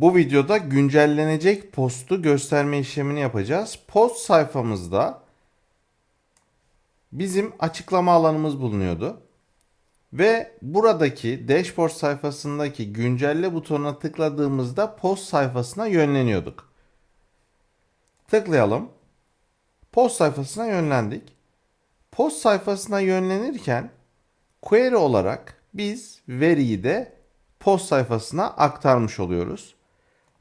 Bu videoda güncellenecek postu gösterme işlemini yapacağız. Post sayfamızda bizim açıklama alanımız bulunuyordu. Ve buradaki dashboard sayfasındaki güncelle butonuna tıkladığımızda post sayfasına yönleniyorduk. Tıklayalım. Post sayfasına yönlendik. Post sayfasına yönlenirken query olarak biz veriyi de post sayfasına aktarmış oluyoruz.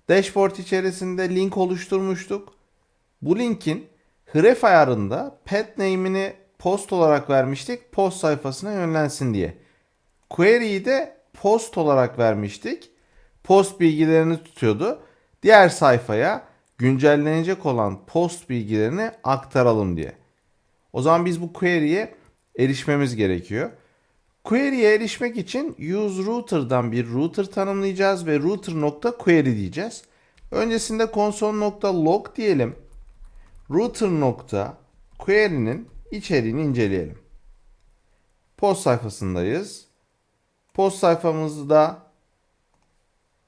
Dashboard içerisinde link oluşturmuştuk. Bu linkin href ayarında pet name'ini post olarak vermiştik. Post sayfasına yönlensin diye. Query'yi de post olarak vermiştik. Post bilgilerini tutuyordu. Diğer sayfaya güncellenecek olan post bilgilerini aktaralım diye. O zaman biz bu query'e erişmemiz gerekiyor. Query'e erişmek için use router'dan bir router tanımlayacağız ve router.query diyeceğiz. Öncesinde console.log diyelim. Router.query'nin içeriğini inceleyelim. Post sayfasındayız. Post sayfamızda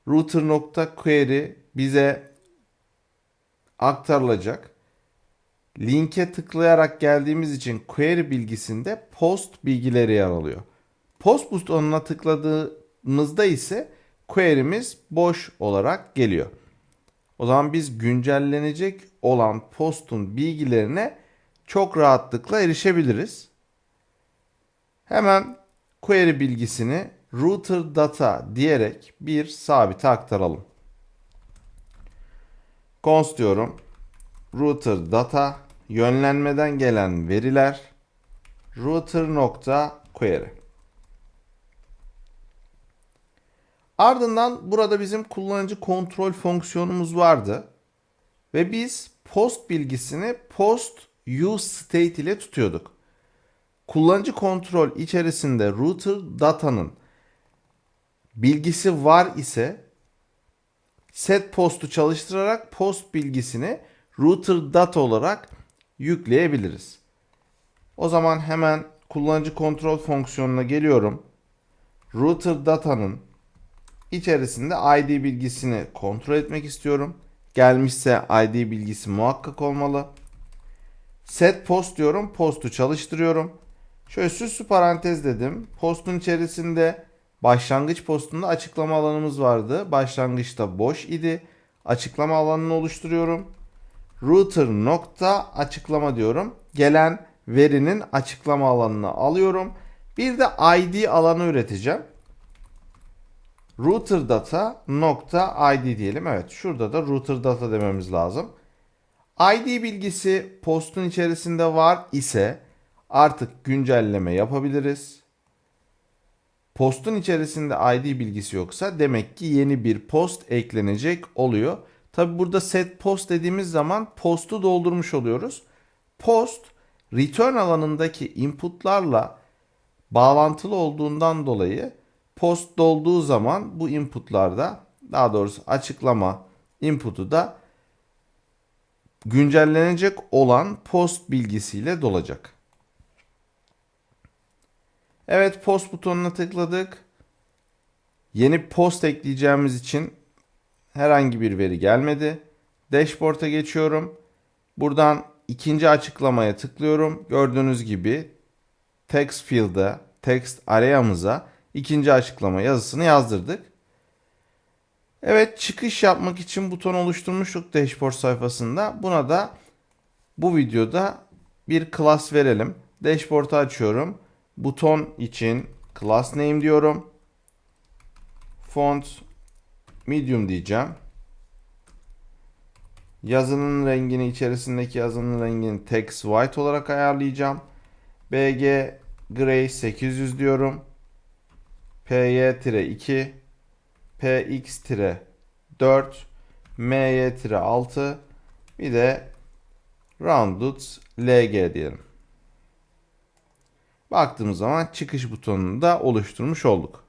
router.query bize aktarılacak. Linke tıklayarak geldiğimiz için query bilgisinde post bilgileri yer alıyor. Post butonuna tıkladığımızda ise query'miz boş olarak geliyor. O zaman biz güncellenecek olan postun bilgilerine çok rahatlıkla erişebiliriz. Hemen query bilgisini router data diyerek bir sabite aktaralım. Const diyorum. Router data yönlenmeden gelen veriler router nokta query. Ardından burada bizim kullanıcı kontrol fonksiyonumuz vardı. Ve biz post bilgisini post use state ile tutuyorduk. Kullanıcı kontrol içerisinde router datanın bilgisi var ise set postu çalıştırarak post bilgisini router data olarak yükleyebiliriz. O zaman hemen kullanıcı kontrol fonksiyonuna geliyorum. Router datanın içerisinde ID bilgisini kontrol etmek istiyorum. Gelmişse ID bilgisi muhakkak olmalı. Set post diyorum. Postu çalıştırıyorum. Şöyle süslü parantez dedim. Postun içerisinde başlangıç postunda açıklama alanımız vardı. Başlangıçta boş idi. Açıklama alanını oluşturuyorum. Router nokta açıklama diyorum. Gelen verinin açıklama alanını alıyorum. Bir de ID alanı üreteceğim. Router data nokta ID diyelim. Evet şurada da router data dememiz lazım. ID bilgisi postun içerisinde var ise artık güncelleme yapabiliriz. Postun içerisinde ID bilgisi yoksa demek ki yeni bir post eklenecek oluyor. Tabi burada set post dediğimiz zaman postu doldurmuş oluyoruz. Post return alanındaki inputlarla bağlantılı olduğundan dolayı post dolduğu zaman bu inputlarda daha doğrusu açıklama inputu da güncellenecek olan post bilgisiyle dolacak. Evet post butonuna tıkladık. Yeni post ekleyeceğimiz için herhangi bir veri gelmedi. Dashboard'a geçiyorum. Buradan ikinci açıklamaya tıklıyorum. Gördüğünüz gibi text field'a, text araya'mıza ikinci açıklama yazısını yazdırdık. Evet çıkış yapmak için buton oluşturmuştuk dashboard sayfasında. Buna da bu videoda bir class verelim. Dashboard'u açıyorum. Buton için class name diyorum. Font medium diyeceğim. Yazının rengini içerisindeki yazının rengini text white olarak ayarlayacağım. BG gray 800 diyorum. PY-2 PX-4 MY-6 bir de rounded LG diyelim. Baktığımız zaman çıkış butonunu da oluşturmuş olduk.